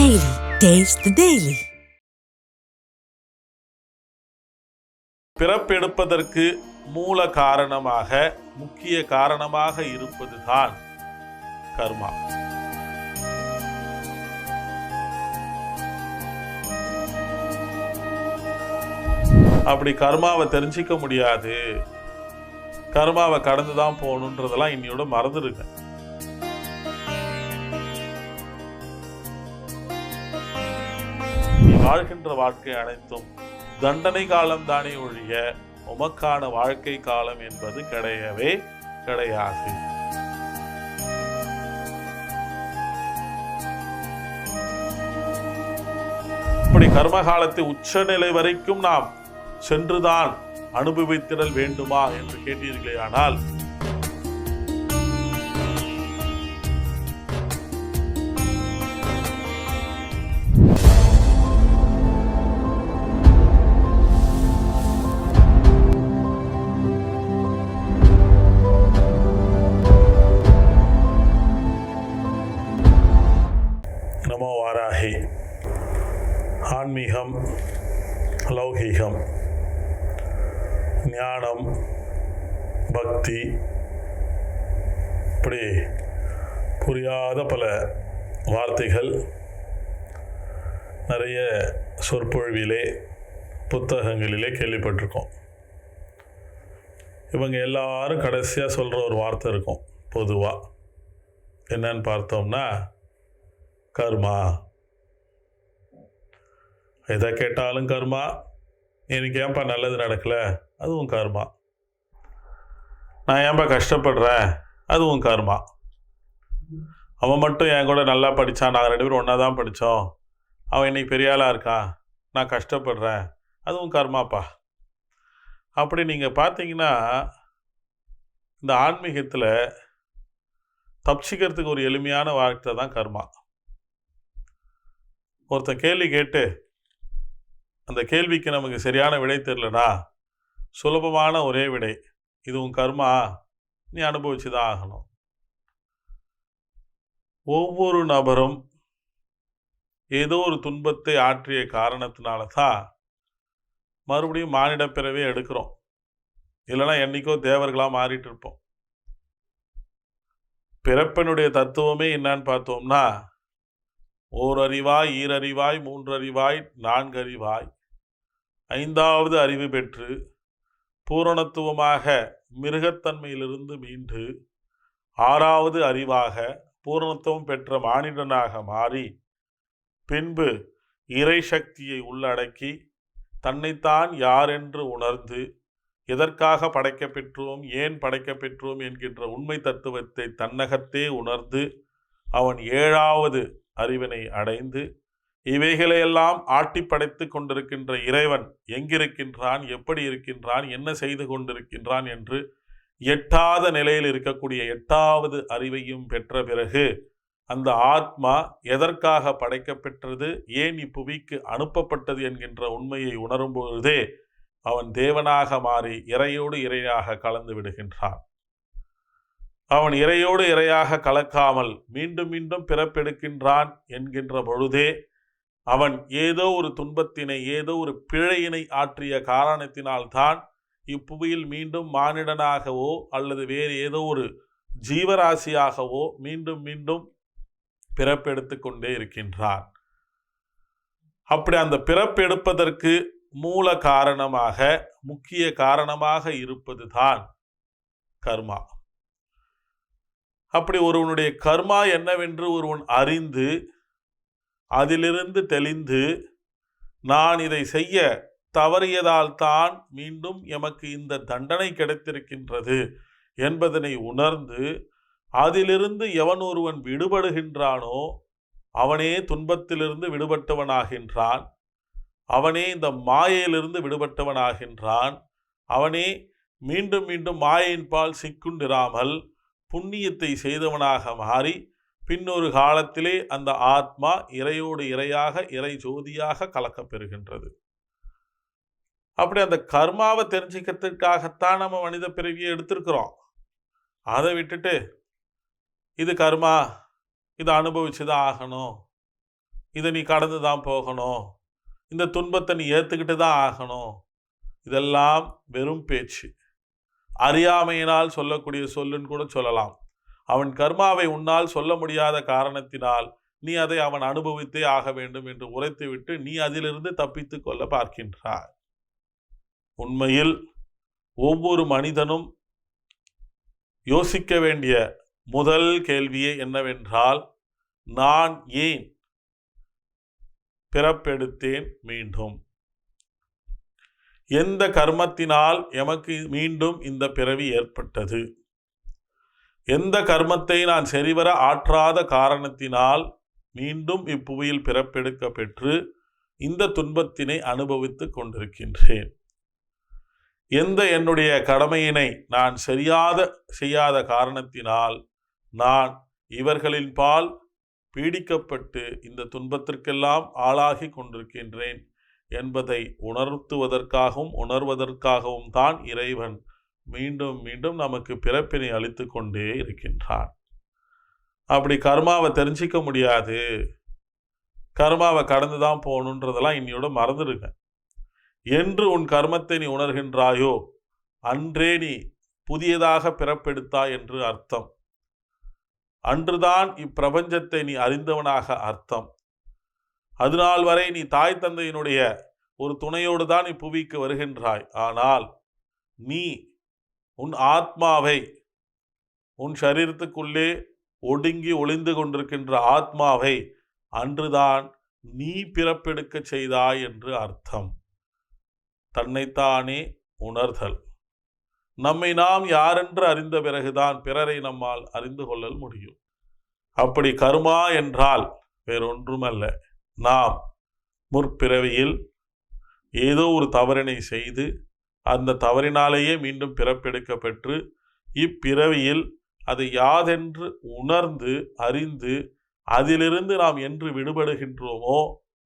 Daily. Taste the Daily. பிறப்பெடுப்பதற்கு மூல காரணமாக முக்கிய காரணமாக இருப்பதுதான் கர்மா அப்படி கர்மாவை தெரிஞ்சிக்க முடியாது கர்மாவை கடந்து தான் போகணுன்றதெல்லாம் இன்னையோட மறந்துடுங்க வாழ்கின்ற வாழ்க்கை அனைத்தும் தண்டனை காலம் தானே ஒழிய உமக்கான வாழ்க்கை காலம் என்பது கிடையவே கிடையாது. இப்படி கர்மகாலத்தை உச்சநிலை வரைக்கும் நாம் சென்றுதான் அனுபவித்திடல் வேண்டுமா என்று கேட்டீர்களே ஆனால் நமோ வாராகி ஆன்மீகம் லௌகீகம் ஞானம் பக்தி இப்படி புரியாத பல வார்த்தைகள் நிறைய சொற்பொழிவிலே புத்தகங்களிலே கேள்விப்பட்டிருக்கோம். இவங்க எல்லாரும் கடைசியாக சொல்கிற ஒரு வார்த்தை இருக்கும் பொதுவாக என்னன்னு பார்த்தோம்னா கர்மா. எதை கேட்டாலும் கர்மா. எனக்கு ஏன்பா நல்லது நடக்கல? அதுவும் கர்மா. நான் ஏன்பா கஷ்டப்படுறேன்? அதுவும் கர்மா. அவன் மட்டும் என் கூட நல்லா படித்தான் நாங்கள் ரெண்டு பேரும் ஒன்றா தான் படித்தோம் அவன் இன்னைக்கு பெரிய ஆளாக இருக்கான் நான் கஷ்டப்படுறேன். அதுவும் கர்மாப்பா. அப்படி நீங்கள் பார்த்தீங்கன்னா இந்த ஆன்மீகத்தில் தப்சிக்கிறதுக்கு ஒரு எளிமையான வார்த்தை தான் கர்மா. ஒருத்தன் கேள்வி கேட்டு அந்த கேள்விக்கு நமக்கு சரியான விடை தெரிலனா சுலபமான ஒரே விடை இது உன் கர்மா நீ அனுபவிச்சு தான் ஆகணும். ஒவ்வொரு நபரும் ஏதோ ஒரு துன்பத்தை ஆற்றிய காரணத்தினால தான் மறுபடியும் மானிட பிறவே எடுக்கிறோம். இல்லைன்னா என்னைக்கோ தேவர்களாக மாறிட்டு இருப்போம். பிறப்பனுடைய தத்துவமே என்னான்னு பார்த்தோம்னா ஓரறிவாய் ஈரறிவாய் மூன்றறிவாய் நான்கறிவாய். ஐந்தாவது அறிவு பெற்று பூரணத்துவமாக மிருகத்தன்மையிலிருந்து மீண்டு ஆறாவது அறிவாக பூரணத்துவம் பெற்ற மானிடனாக மாறி பின்பு இறை சக்தியை உள்ளடக்கி தன்னைத்தான் யார் என்று உணர்ந்து எதற்காக படைக்கப்பெற்றோம் ஏன் படைக்கப்பெற்றோம் என்கின்ற உண்மை தத்துவத்தை தன்னகத்தே உணர்ந்து அவன் ஏழாவது அறிவினை அடைந்து இவைகளையெல்லாம் ஆட்டி படைத்து கொண்டிருக்கின்ற இறைவன் எங்கிருக்கின்றான் எப்படி இருக்கின்றான் என்ன செய்து கொண்டிருக்கின்றான் என்று எட்டாத நிலையில் இருக்கக்கூடிய எட்டாவது அறிவையும் பெற்ற பிறகு அந்த ஆத்மா எதற்காக படைக்கப்பெற்றது ஏன் இப்புவிக்கு அனுப்பப்பட்டது என்கின்ற உண்மையை உணரும் பொழுதே அவன் தேவனாக மாறி இறையோடு இறையாக கலந்து விடுகின்றான். அவன் இறையோடு இறையாக கலக்காமல் மீண்டும் மீண்டும் பிறப்பெடுக்கின்றான் என்கின்ற பொழுதே அவன் ஏதோ ஒரு துன்பத்தினை ஏதோ ஒரு பிழையினை ஆற்றிய காரணத்தினால்தான் இப்புவியில் மீண்டும் மானிடனாகவோ அல்லது வேறு ஏதோ ஒரு ஜீவராசியாகவோ மீண்டும் மீண்டும் பிறப்பெடுத்து கொண்டே இருக்கின்றான். அப்படி அந்த பிறப்பெடுப்பதற்கு மூல காரணமாக முக்கிய காரணமாக இருப்பதுதான் கர்மா. அப்படி ஒருவனுடைய கர்மா என்னவென்று ஒருவன் அறிந்து அதிலிருந்து தெளிந்து நான் இதை செய்ய தவறியதால் தான் மீண்டும் எமக்கு இந்த தண்டனை கிடைத்திருக்கின்றது என்பதனை உணர்ந்து அதிலிருந்து எவன் ஒருவன் விடுபடுகின்றானோ அவனே துன்பத்திலிருந்து விடுபட்டவனாகின்றான். அவனே இந்த மாயையிலிருந்து விடுபட்டவனாகின்றான். அவனே மீண்டும் மீண்டும் மாயையின் பால் சிக்குண்டிராமல் புண்ணியத்தை செய்தவனாக மாறி பின்னொரு காலத்திலே அந்த ஆத்மா இறையோடு இறையாக இறை ஜோதியாக கலக்கப்பெறுகின்றது அப்படி அந்த கர்மாவை தெரிஞ்சுக்கிறதுக்காகத்தான் நம்ம மனித பிறவியை எடுத்திருக்கிறோம். அதை விட்டுட்டு இது கர்மா இதை அனுபவிச்சு தான் ஆகணும். இதை நீ கடந்து தான் போகணும். இந்த துன்பத்தை நீ ஏற்றுக்கிட்டு தான் ஆகணும். இதெல்லாம் வெறும் பேச்சு. அறியாமையினால் சொல்லக்கூடிய சொல்லுன்னு கூட சொல்லலாம். அவன் கர்மாவை உன்னால் சொல்ல முடியாத காரணத்தினால் நீ அதை அவன் அனுபவித்தே ஆக வேண்டும் என்று உரைத்துவிட்டு நீ அதிலிருந்து தப்பித்து கொள்ள பார்க்கின்றாய். உண்மையில் ஒவ்வொரு மனிதனும் யோசிக்க வேண்டிய முதல் கேள்வியே என்னவென்றால் நான் ஏன் பிறப்பெடுத்தேன் மீண்டும்? எந்த கர்மத்தினால் எமக்கு மீண்டும் இந்த பிறவி ஏற்பட்டது? எந்த கர்மத்தை நான் சரிவர ஆற்றாத காரணத்தினால் மீண்டும் இப்புவியில் பிறப்பெடுக்க பெற்று இந்த துன்பத்தினை அனுபவித்துக் கொண்டிருக்கின்றேன்? எந்த என்னுடைய கடமையினை நான் சரியாத செய்யாத காரணத்தினால் நான் இவர்களின் பால் பீடிக்கப்பட்டு இந்த துன்பத்திற்கெல்லாம் ஆளாகி கொண்டிருக்கின்றேன்? என்பதை உணர்த்துவதற்காகவும் உணர்வதற்காகவும் தான் இறைவன் மீண்டும் மீண்டும் நமக்கு பிறப்பினை அளித்து கொண்டே இருக்கின்றான். அப்படி கர்மாவை தெரிஞ்சிக்க முடியாது. கர்மாவை கடந்து தான் போகணுன்றதெல்லாம் இன்னையோட மறந்துடுங்க. என்று உன் கர்மத்தை நீ உணர்கின்றாயோ அன்றே நீ புதியதாக பிறப்பெடுத்தாய் என்று அர்த்தம். அன்றுதான் இப்பிரபஞ்சத்தை நீ அறிந்தவனாக அர்த்தம். அதுநாள் வரை நீ தாய் தந்தையினுடைய ஒரு துணையோடு தான் இப்புவிக்கு வருகின்றாய். ஆனால் நீ உன் ஆத்மாவை உன் சரீரத்துக்குள்ளே ஒடுங்கி ஒளிந்து கொண்டிருக்கின்ற ஆத்மாவை அன்றுதான் நீ பிறப்பெடுக்க செய்தாய் என்று அர்த்தம். தன்னைத்தானே உணர்தல். நம்மை நாம் யாரென்று அறிந்த பிறகுதான் பிறரை நம்மால் அறிந்து கொள்ளல் முடியும். அப்படி கருமா என்றால் வேறொன்றுமல்ல. நாம் முற்பிறவியில் ஏதோ ஒரு தவறினை செய்து அந்த தவறினாலேயே மீண்டும் பிறப்பெடுக்க பெற்று இப்பிறவியில் அது யாதென்று உணர்ந்து அறிந்து அதிலிருந்து நாம் என்று விடுபடுகின்றோமோ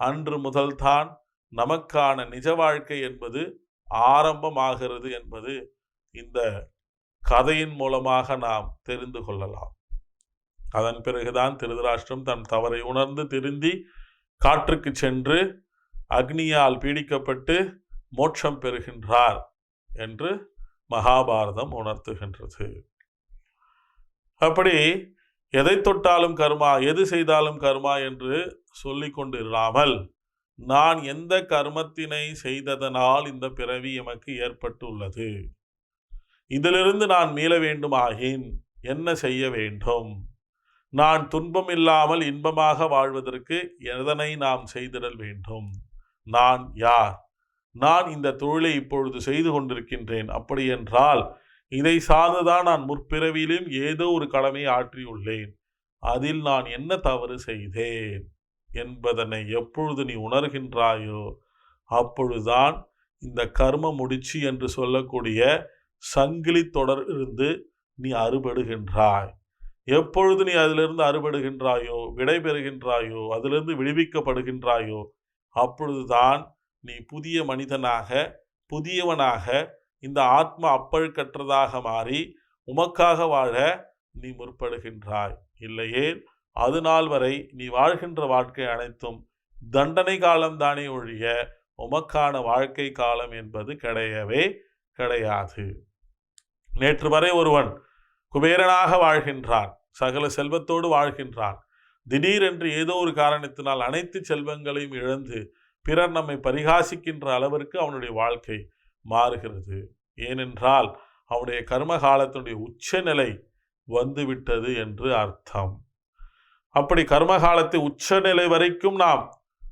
அன்று முதல்தான் நமக்கான நிஜ வாழ்க்கை என்பது ஆரம்பமாகிறது என்பது இந்த கதையின் மூலமாக நாம் தெரிந்து கொள்ளலாம். அதன் பிறகுதான் திருதராஷ்டிரம் தன் தவறை உணர்ந்து திருந்தி காற்றுக்கு சென்று அக்னியால் பீடிக்கப்பட்டு மோட்சம் பெறுகின்றார் என்று மகாபாரதம் உணர்த்துகின்றது. அப்படி எதை தொட்டாலும் கர்மா எது செய்தாலும் கர்மா என்று சொல்லி கொண்டிராமல் நான் எந்த கர்மத்தினை செய்ததனால் இந்த பிறவி எமக்கு ஏற்பட்டுள்ளது? இதிலிருந்து நான் மீள வேண்டுமாகின் என்ன செய்ய வேண்டும்? நான் துன்பம் இல்லாமல் இன்பமாக வாழ்வதற்கு எதனை நாம் செய்திடல் வேண்டும்? நான் யார்? நான் இந்த தொழிலை இப்பொழுது செய்து கொண்டிருக்கின்றேன். அப்படியென்றால் இதை சார்ந்துதான் நான் முற்பிறவியிலும் ஏதோ ஒரு கடமையை ஆற்றியுள்ளேன். அதில் நான் என்ன தவறு செய்தேன்? என்பதனை எப்பொழுது நீ உணர்கின்றாயோ அப்பொழுதுதான் இந்த கர்ம முடிச்சு என்று சொல்லக்கூடிய சங்கிலி தொடர் இருந்து நீ அறுபடுகின்றாய். எப்பொழுது நீ அதிலிருந்து அறுபடுகின்றாயோ விடை பெறுகின்றாயோ அதிலிருந்து விடுவிக்கப்படுகின்றாயோ அப்பொழுதுதான் நீ புதிய மனிதனாக புதியவனாக இந்த ஆத்ம அப்பழுக்கற்றதாக மாறி உமக்காக வாழ நீ முற்படுகின்றாய். இல்லையே? அது நாள் வரை நீ வாழ்கின்ற வாழ்க்கை அனைத்தும் தண்டனை காலம்தானே ஒழிய உமக்கான வாழ்க்கை காலம் என்பது கிடையவே கிடையாது. நேற்று வரை ஒருவன் குபேரனாக வாழ்கின்றான். சகல செல்வத்தோடு வாழ்கின்றான். திடீரென்று ஏதோ ஒரு காரணத்தினால் அனைத்து செல்வங்களையும் இழந்து பிறர் நம்மை பரிகாசிக்கின்ற அளவிற்கு அவனுடைய வாழ்க்கை மாறுகிறது. ஏனென்றால் அவனுடைய கர்ம காலத்தினுடைய உச்சநிலை வந்துவிட்டது என்று அர்த்தம். அப்படி கர்மகாலத்தை உச்சநிலை வரைக்கும் நாம்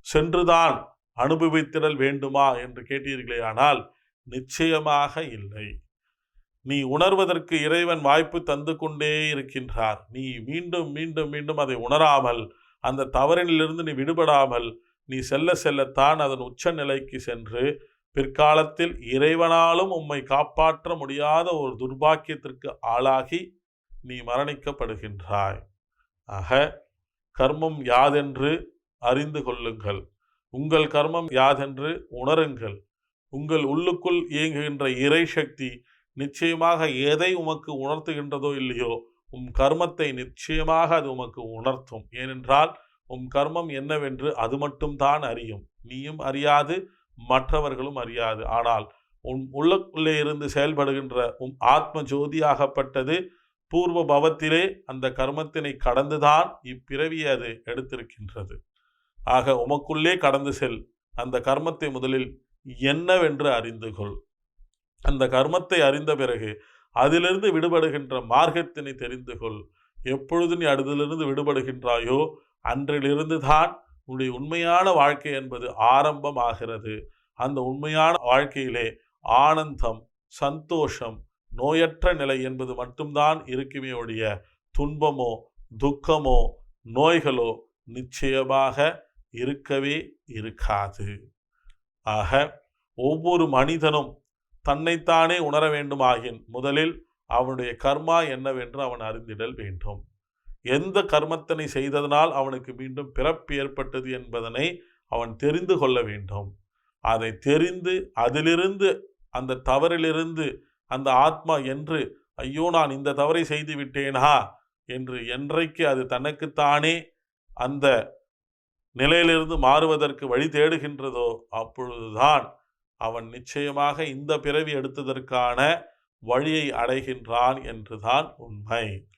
சென்றுதான் அனுபவித்திடல் வேண்டுமா என்று கேட்டீர்களே ஆனால் நிச்சயமாக இல்லை. நீ உணர்வதற்கு இறைவன் வாய்ப்பு தந்து கொண்டே இருக்கின்றார். நீ மீண்டும் மீண்டும் மீண்டும் அதை உணராமல் அந்த தவறினிலிருந்து நீ விடுபடாமல் நீ செல்ல செல்லத்தான் அதன் உச்ச நிலைக்கு சென்று பிற்காலத்தில் இறைவனாலும் உம்மை காப்பாற்ற முடியாத ஒரு துர்பாக்கியத்திற்கு ஆளாகி நீ மரணிக்கப்படுகின்றாய். ஆக கர்மம் யாதென்று அறிந்து கொள்ளுங்கள். உங்கள் கர்மம் யாதென்று உணருங்கள். உங்கள் உள்ளுக்குள் இயங்குகின்ற இறை சக்தி நிச்சயமாக எதை உமக்கு உணர்த்துகின்றதோ இல்லையோ உம் கர்மத்தை நிச்சயமாக அது உமக்கு உணர்த்தும். ஏனென்றால் உம் கர்மம் என்னவென்று அது மட்டும்தான் அறியும். நீயும் அறியாது மற்றவர்களும் அறியாது. ஆனால் உன் உள்ளுக்குள்ளே இருந்து செயல்படுகின்ற உம் ஆத்ம ஜோதியாகப்பட்டது பூர்வ பவத்திலே அந்த கர்மத்தினை கடந்துதான் இப்பிறவியை அது எடுத்திருக்கின்றது. ஆக உமக்குள்ளே கடந்து செல். அந்த கர்மத்தை முதலில் என்னவென்று அறிந்து கொள். அந்த கர்மத்தை அறிந்த பிறகு அதிலிருந்து விடுபடுகின்ற மார்க்கத்தினை தெரிந்து கொள். எப்பொழுது நீ அதிலிருந்து விடுபடுகின்றாயோ அன்றிலிருந்து தான் உன்னுடைய உண்மையான வாழ்க்கை என்பது ஆரம்பமாகிறது. அந்த உண்மையான வாழ்க்கையிலே ஆனந்தம் சந்தோஷம் நோயற்ற நிலை என்பது மட்டும்தான் இருக்குமே ஒழிய துன்பமோ துக்கமோ நோய்களோ நிச்சயமாக இருக்கவே இருக்காது. ஆக ஒவ்வொரு மனிதனும் தன்னைத்தானே உணர வேண்டுமாகின் முதலில் அவனுடைய கர்மா என்னவென்று அவன் அறிந்திடல் வேண்டும். எந்த கர்மத்தினை செய்ததனால் அவனுக்கு மீண்டும் பிறப்பு ஏற்பட்டது என்பதனை அவன் தெரிந்து கொள்ள வேண்டும். அதை தெரிந்து அதிலிருந்து அந்த தவறிலிருந்து அந்த ஆத்மா என்று ஐயோ நான் இந்த தவறை செய்து விட்டேனா? என்று என்றைக்கு அது தனக்குத்தானே அந்த நிலையிலிருந்து மாறுவதற்கு வழி தேடுகின்றதோ அப்பொழுதுதான் அவன் நிச்சயமாக இந்த பிறவி எடுத்ததற்கான வழியை அடைகின்றான் என்றுதான் உண்மை.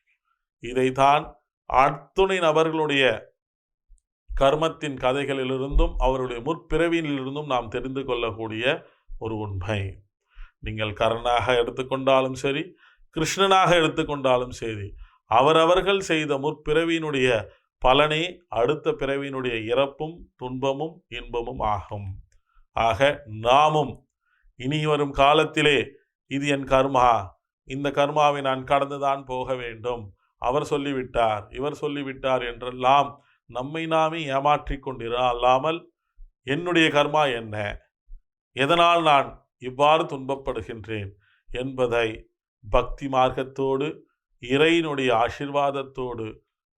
இதைத்தான் அத்துணை நபர்களுடைய கர்மத்தின் கதைகளிலிருந்தும் அவருடைய முற்பிறவியிலிருந்தும் நாம் தெரிந்து கொள்ளக்கூடிய ஒரு உண்மை. நீங்கள் கர்ணனாக எடுத்துக்கொண்டாலும் சரி கிருஷ்ணனாக எடுத்துக்கொண்டாலும் சரி அவரவர்கள் செய்த முற்பிறவியினுடைய பலனே அடுத்த பிறவியினுடைய இறப்பும் துன்பமும் இன்பமும் ஆகும். ஆக நாமும் இனி வரும் காலத்திலே இது என் கர்மா. இந்த கர்மாவை நான் கடந்துதான் போக வேண்டும். அவர் சொல்லிவிட்டார் இவர் சொல்லிவிட்டார் என்றெல்லாம் நம்மை நாமே ஏமாற்றிக் கொண்டிரு அல்லாமல் என்னுடைய கர்மா என்ன? எதனால் நான் இவ்வாறு துன்பப்படுகின்றேன் என்பதை பக்தி மார்க்கத்தோடு இறையினுடைய ஆசிர்வாதத்தோடு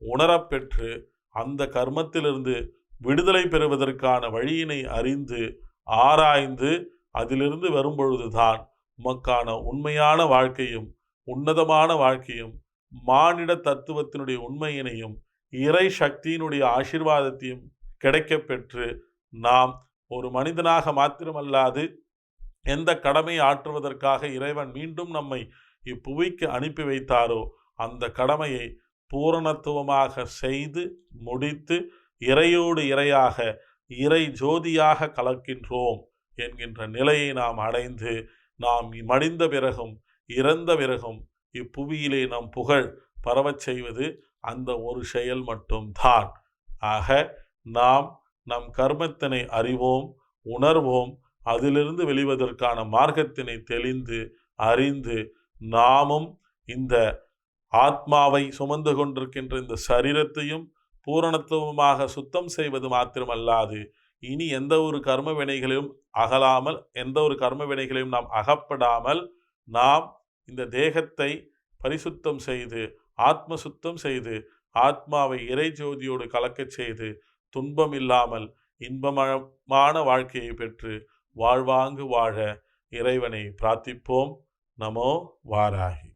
உணரப்பெற்று அந்த கர்மத்திலிருந்து விடுதலை பெறுவதற்கான வழியினை அறிந்து ஆராய்ந்து அதிலிருந்து வரும்பொழுதுதான் உமக்கான உண்மையான வாழ்க்கையும் உன்னதமான வாழ்க்கையும் மானிட தத்துவத்தினுடைய உண்மையினையும் இறை சக்தியினுடைய ஆசிர்வாதத்தையும் கிடைக்கப் பெற்று நாம் ஒரு மனிதனாக மாத்திரமல்லாது எந்த கடமை ஆற்றுவதற்காக இறைவன் மீண்டும் நம்மை இப்புவிக்கு அனுப்பி வைத்தாரோ அந்த கடமையை பூரணத்துவமாக செய்து முடித்து இறையோடு இறையாக இறை ஜோதியாக கலக்கின்றோம் என்கின்ற நிலையை நாம் அடைந்து நாம் மடிந்த பிறகும் இறந்த பிறகும் இப்புவியிலே நம் புகழ் பரவச் செய்வது அந்த ஒரு செயல் மட்டும்தான் ஆக நாம் நம் கர்மத்தினை அறிவோம் உணர்வோம் அதிலிருந்து வெளிவதற்கான மார்க்கத்தினை தெளிந்து அறிந்து நாமும் இந்த ஆத்மாவை சுமந்து கொண்டிருக்கின்ற இந்த சரீரத்தையும் பூரணத்துவமாக சுத்தம் செய்வது மாத்திரமல்லாது இனி எந்த ஒரு கர்ம வினைகளையும் அகலாமல் எந்த ஒரு கர்ம வினைகளையும் நாம் அகப்படாமல் நாம் இந்த தேகத்தை பரிசுத்தம் செய்து ஆத்ம சுத்தம் செய்து ஆத்மாவை இறை ஜோதியோடு கலக்கச் செய்து துன்பம் இல்லாமல் இன்பமான வாழ்க்கையை பெற்று வாழ்வாங்கு வாழ இறைவனை பிரார்த்திப்போம். நமோ வாராகி.